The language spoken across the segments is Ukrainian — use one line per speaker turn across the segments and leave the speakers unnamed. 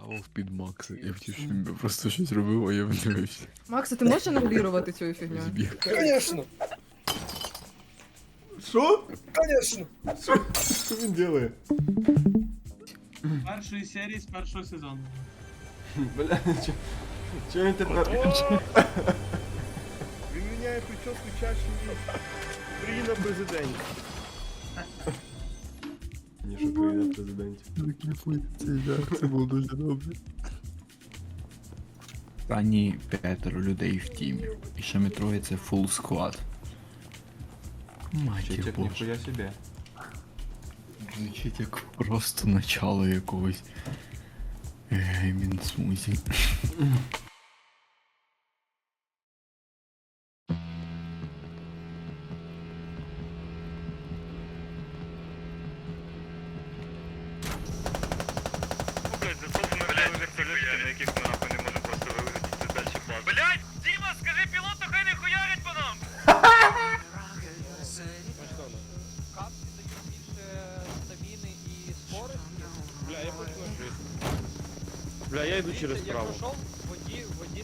хавав під Макса. Я хотів, щоб він просто щось робив, а я в дивився.
Макса, ти можеш аналізувати цю фігню?
Збіг.
Конечно,
Що?
конечно.
Що він робить?
Першої серії з першого сезону.
Бля, чо, чо він тепер...
Він міняє прическу чаще, ніж країна президентів.
Ніж Україна президентів.
Це було дуже добре. Останні п'ятеро людей в тімі. І ще ми троє це фул склад. Матір
Читик,
боже.
ніхуя себе.
Звучить як просто начало якогось геймін смузі.
через
Як
право.
пройшов, в воді, в воді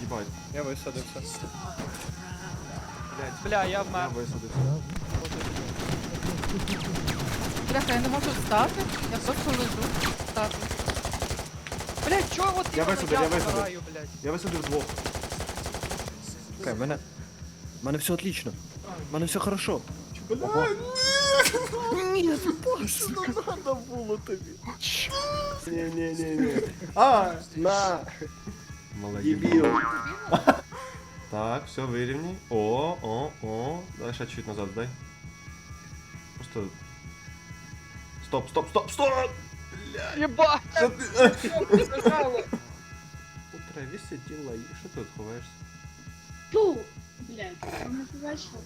Їбать.
Я висадився.
Блядь,
Бля, я
я
вмер.
висадився.
Бляха, я не можу встати. Я просто лежу. Встати.
Блять, чого от
Я
іменно
висадив, я висадив.
вмираю, блядь?
Я висадив двох.
Окей, мене... мене все отлично. мене все хорошо.
Ого.
Ні, Паш, ну надо було тобі.
Не-не-не-не. А, на. Молодец.
Дебіл.
Так, все, вирівняй. О, о, о. Давай ще чуть назад, дай. Просто... Стоп, стоп, стоп, стоп!
Єбать!
Що ти? У траві сиділа і що ти тут ховаєшся?
Фу! Блядь, ви не побачили?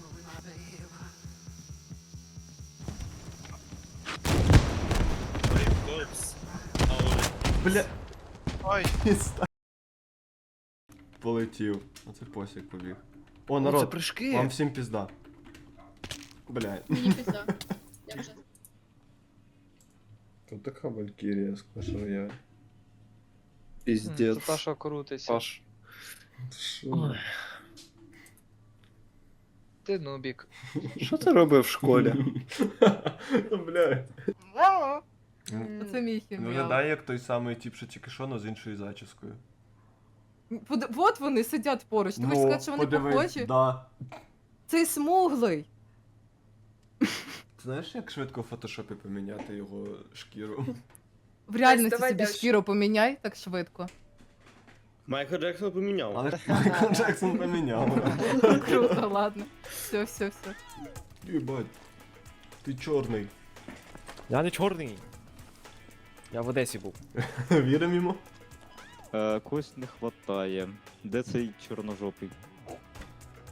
Бля. Ой. Полетів. Оце посік побіг. О,
О, це
народ,
прыжки.
вам всім пізда. Бля.
Мені пізда. Я вже
Тут така валькірія сквашила я.
Це
Піздец.
та, що крутиться.
Паш. Що?
Ти нубік.
Що ти робив в школі?
Бля.
Це мій хім'я.
Виглядає як той самий тип, що тільки що, но з іншою зачіскою.
Под- Вот вони сидять поруч. Ти хочеш сказати, що вони
подивись,
похожі?
Да.
Цей смуглий.
Ти знаєш, як швидко в фотошопі поміняти його шкіру?
В реальності
давай
собі
дальше.
шкіру поміняй так швидко.
Майкл Джексон поміняв.
Але Майкл Джексон поміняв.
Круто, ладно. Все, все, все.
Єбать. Ти чорний.
Я не чорний. Я в Одесі був.
Віримо йому?
Е, когось не хватає. Де цей чорножопий?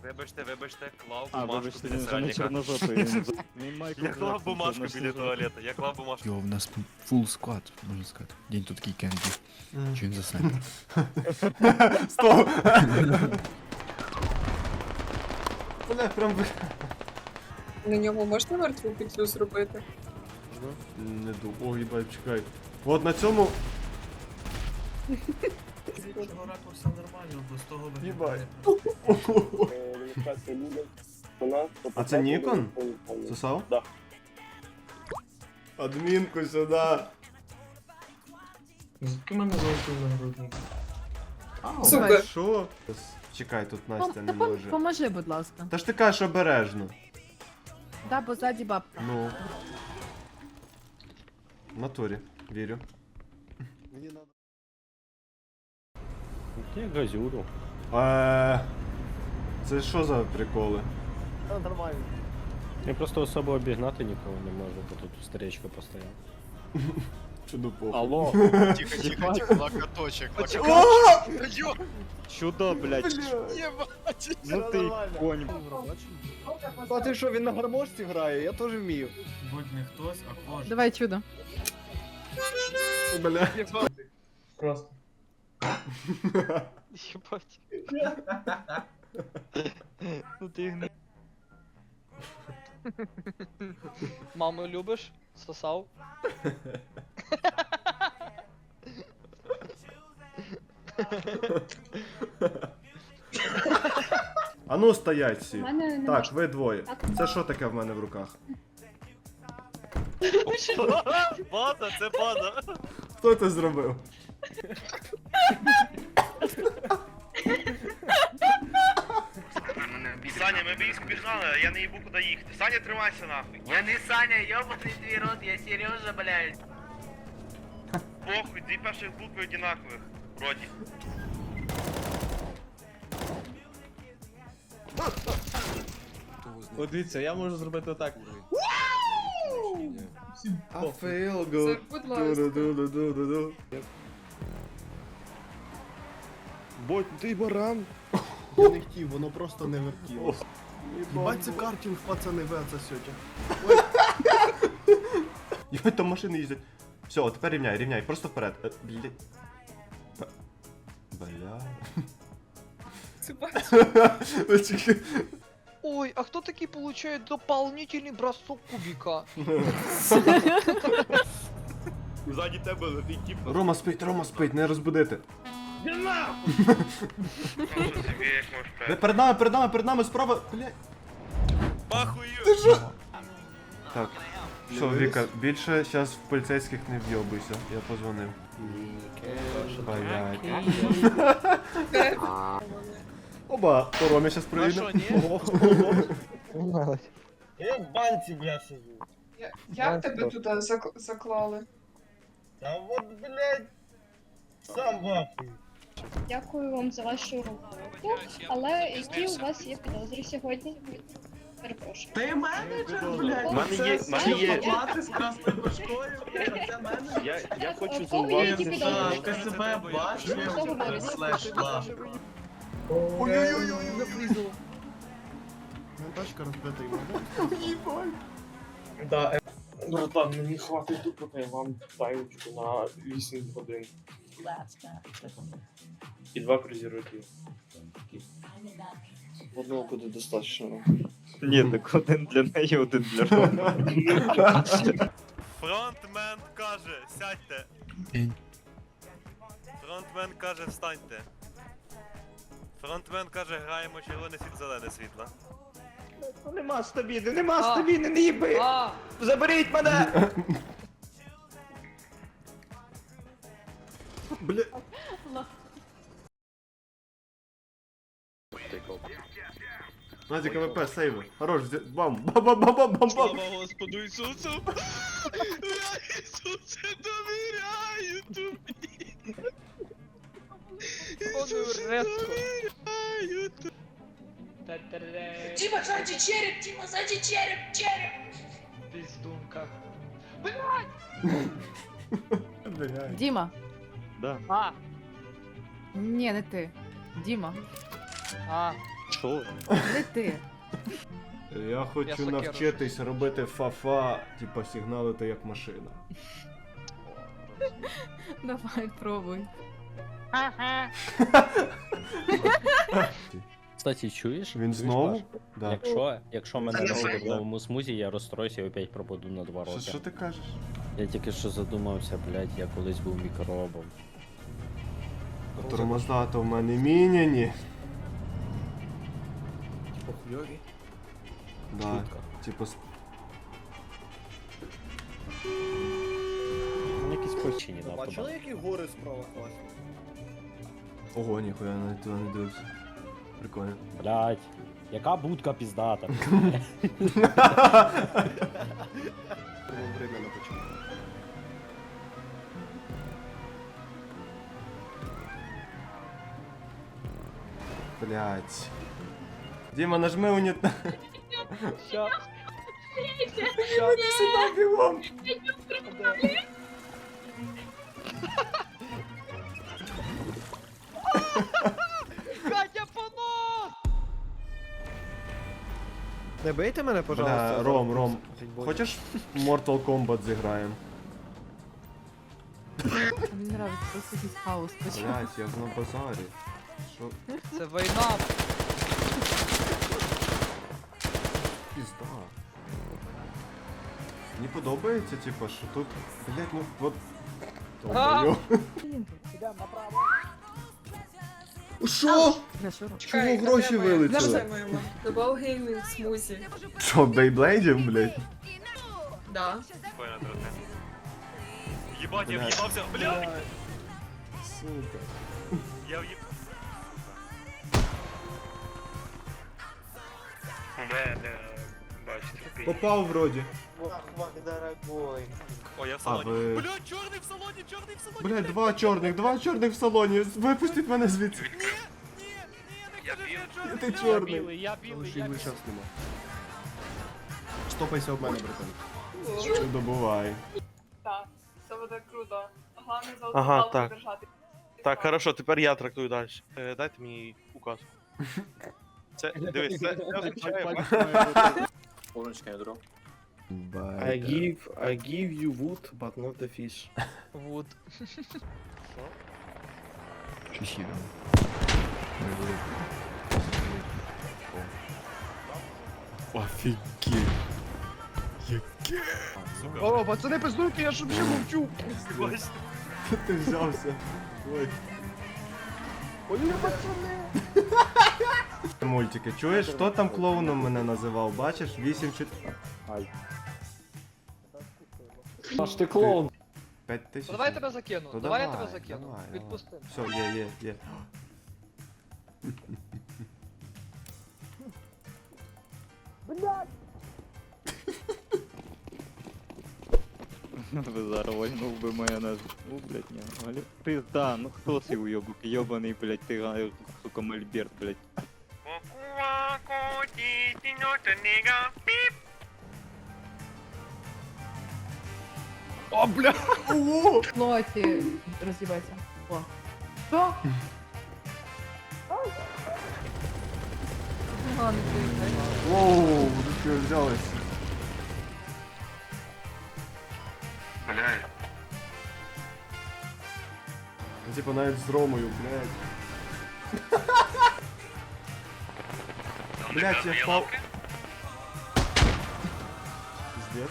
Вибачте, вибачте, клав
А,
бумажку
вибачте,
біля
він не
сальника.
чорножопий. він за- Він Майкл
Я клав
Джексон,
бумажку
це
біля
наш
туалета, я клав бумажку.
Йо, в нас фул склад, можна сказати. День тут такий кенді. Чи він засне?
Стоп! Бля, прям ви...
на ньому можна мертву петлю зробити?
Не ду. О, їбать, чекай. От на цьому.
З іншого ракурсу нормально, бо з того виглядає.
А це Нікон? Сосав?
Да.
Адмінку сюди.
Звідки мене золотий нагрудник?
Супер.
Що? Чекай, тут Настя не може.
Поможи, будь ласка.
Та ж ти кажеш обережно.
Да, бо ззаді бабка.
Ну. В натурі, вірю.
Я газюрю.
Е, Це що за приколи?
Я просто особо обігнати нікого не можу, бо тут старечка постояв.
Чудо похуй.
Алло,
Тихо, тихо, тихо, лакоточек.
Чудо, блядь. Ну ти конь.
А ти що, він на гармошці грає? Я теж вмію.
Будь не хтось, а кожен.
Давай чудо.
Бля.
Просто.
Єбать. Ну ти гни. Маму любиш? Сосав?
А ну стоять всі.
мене
Так, ви двоє. Це що таке в мене в руках?
База, це база.
Хто це зробив?
Саня, ми б їх спігнали, а я не їбу куди їхати. Саня, тримайся нахуй. Я не Саня, йобаний твій рот, я Сережа, блядь. Похуй, дві перших букви одинакових. Вроді.
От дивіться, я можу зробити отак.
I feel
Це, будь ласка.
Ду-ду-ду-ду-ду-ду.
Боть, ти баран. Я не хотів, воно просто не вертіло. Бать це картинг, пацани, ви це сьогодні.
Йой, там машини їздять. Все, тепер рівняй, рівняй, просто вперед. Е. Б- Бля.
Це.
Чекай.
Ой, а кто такие получает дополнительный бросок кубика?
Ззаді тебе летить тип.
Рома спить, Рома спить, не розбудити. Де перед нами, перед нами, перед нами справа. Блядь.
Пахую.
Так. Що, Віка, більше зараз в поліцейських не вйобуйся. Я позвонив. Блядь. Оба, по Ромі зараз приїде.
Я в банці, бля, сижу.
Я- Як тебе туди зак- заклали?
Та от, блядь, сам вахуй.
Дякую вам за вашу роботу. Але які у вас є підозри сьогодні? Перепрошую.
Ти менеджер, блядь.
Мене є- мене є-
Плати з красною башкою, блядь, це менеджер.
Я, я хочу
Е, кого є які
зауважити.
підозри?
Так, себе бачив,
Хто говорить?
слеш лав.
Ну, тачка розбита йому.
Да, е, братан, мені хватить тупити вам тайочку на 8 годин. І два презервативи. Одного буде достатньо.
Ні, так один для неї, один для Роми.
Фронтмен каже, сядьте. Фронтмен каже, встаньте. Фронтмен каже, граємо червоне світ, зелене світло.
Нема стабіни, нема
А.
стабіни, не їби!
А,
Заберіть мене!
Бля. Назі КВП, сейви. Хорош, зі- бам, бам, бам, бам, бам, бам, бам.
Господу Ісусу! Я Ісусе довіряю тобі!
Он резко.
Тіма, ззаді череп! Тіма, ззаді череп! Череп!
Пиздунка.
Блядь.
Діма.
Да.
А,
Ні, не ти. Діма,
а,
Що?
не ти.
Я
Я
хочу
сокиру
навчитись робити фафа, типа сигналити як машина.
Давай, пробуй.
Кстати, чуєш?
Він знову? Да.
Якщо, якщо мене не буде в новому смузі, я розстроюся і опять пропаду на два
Що,
роки.
що ти кажеш?
Я тільки що задумався, блядь, я колись був мікробом.
Тормоза то в мене міняні.
Типа хуйові.
Да.
Шутка.
Типа с-
якісь причині на
Бачили, які гори справа класні?
Ого, ніхуя на туди не дивився. Прикольно.
Блядь, яка будка піздата.
Время на початку.
Блять. Діма, нажми унітаз.
щас.
Сюди бігом.
Катя,
Не бийте мене, пожалуйста.
Бля, Ром, Ром,
Хочеш?
Mortal Kombat зіграємо?
Мені нравиться просто якийсь хаос. почав.
Блять, я ж на базарі. Що?
Це війна.
Пізда. Мені подобається, типу, що тут. Блять, ну от. Долбойоб. Що? Чого гроші вилетіли?
Добав геймінг смузі.
Що, бейблейдів, блять?
Да.
Єбать,
я
в'їбався, бля!
Сука.
Я в'їб...
Де, де, бачите,
Попав вроді.
О, я в салоні.
ви-
Бля, чорний в салоні, чорний в салоні!
Блять, два чорних, два чорних в салоні. Випустіть мене звідси.
Я б'ю.
Ти чорний.
я білий,
лишав нема. Стопайся об мене, братан.
Що добувай.
Так, це буде круто. Головне за
Ага, так.
держати.
Так, хорошо, тепер я трактую далі. Е, дайте мені указ. Це, дивись, це, це означає...
I give, I give you wood, but not the fish.
Вот.
Щось їдемо. Офігеть. Яке?
О, пацани, пиздуйте, я ж вже мовчу.
Ти взявся. Ой. Мультики, чуєш, хто там клоуном мене називав? Бачиш? 8 чи...
Аж ти клоун.
5 тисяч.
Ну, Давай я тебе закину,
Ну,
давай я тебе закину.
давай, давай.
Відпусти.
Все, є, є, є.
Ви зараз вальнув би майонез. Ну, блядь, ні. Алі- Пизда, ну хто цей уйобок? Йобаний, блядь, ти, а, сука, мольберт, блядь.
О, бля! Ого!
Плоті роз'їбається. О. Що? Ладно, приїхай.
Воу, ви що взялись?
Блядь.
Ну, Типа навіть з Ромою, блядь. Блядь, я впав. Пиздец.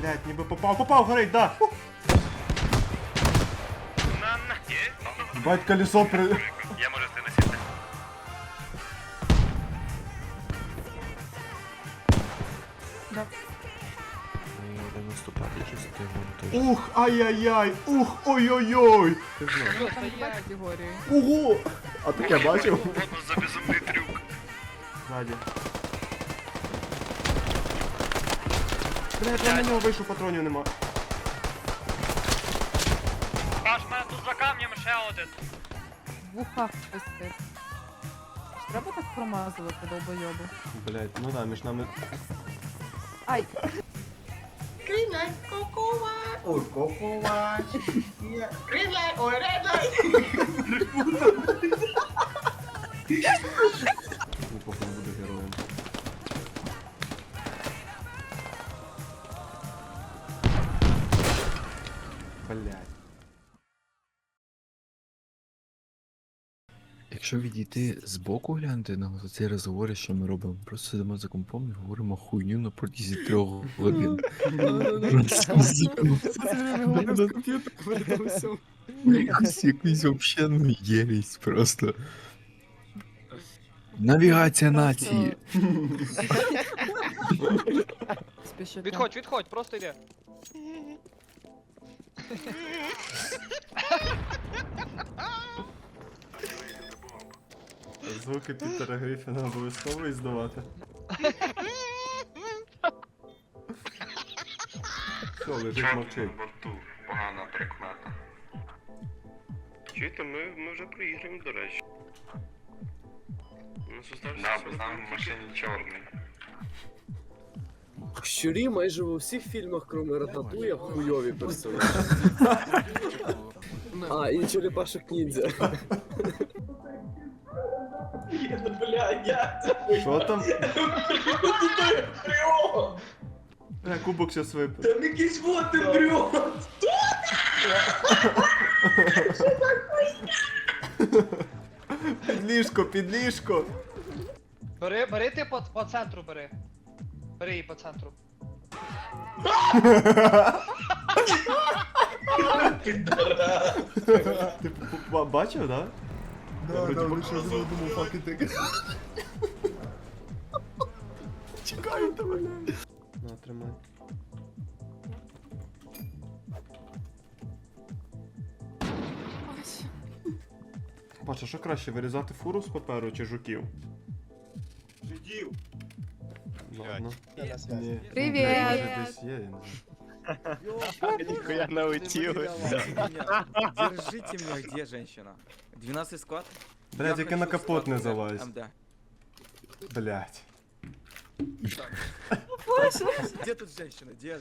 Блядь, ніби попав. Попав, горить, да! Фу.
На, на, є.
Бать колесо при... Ух, ай-яй-яй, ух, ой-ой-ой! Ого! А таке бачив?
Воно за безумний трюк.
Ззаді. Блядь, я на нього вийшов, патронів нема.
Паш, мене тут за камнем ще один.
В вухах Треба так промазувати долбойоби.
Блядь, ну да, між нами...
Ай,
กรี
นไลท์โก
โก้วาอูดโกโก้วาเฮียกรีนไลท์โอ้ยได้เลย
Якщо відійти з боку глянути на цей розговор, що ми робимо, просто сидимо за компом і говоримо хуйню на протязі трьох годин. Якось якийсь вообще ну єрість просто. Навігація нації.
Відходь, відходь, просто йди.
Звуки Пітера Грифіна обов'язково іздавати. Все, лежить мовчить.
борту погана прикмета. Чуєте, ми, ми вже проіграємо, до речі. У нас остався да, бо там в машині чорний.
Щурі майже у всіх фільмах, крім Рататуя, хуйові персонажі. А, і черепашок ніндзя.
Що там? Бля, кубок сейчас випив.
Там якийсь вот ембріон!
Під ліжко, під ліжко.
Бери, бери ти по, по центру, бери. Бери її по центру.
Ти б- б- бачив, да?
Да,
вроді
да,
би
лише думав, факи ти. Чекаю тебе.
На, тримай. Паша, що краще, вирізати фуру з паперу чи жуків? Жуків! Ладно. Ні.
Привіт!
Може десь є, я не знаю.
Ніхуя научилась.
Держите меня, где женщина? 12 склад?
Блядь, я на капот не залазь. Блядь.
Где тут женщина? Где?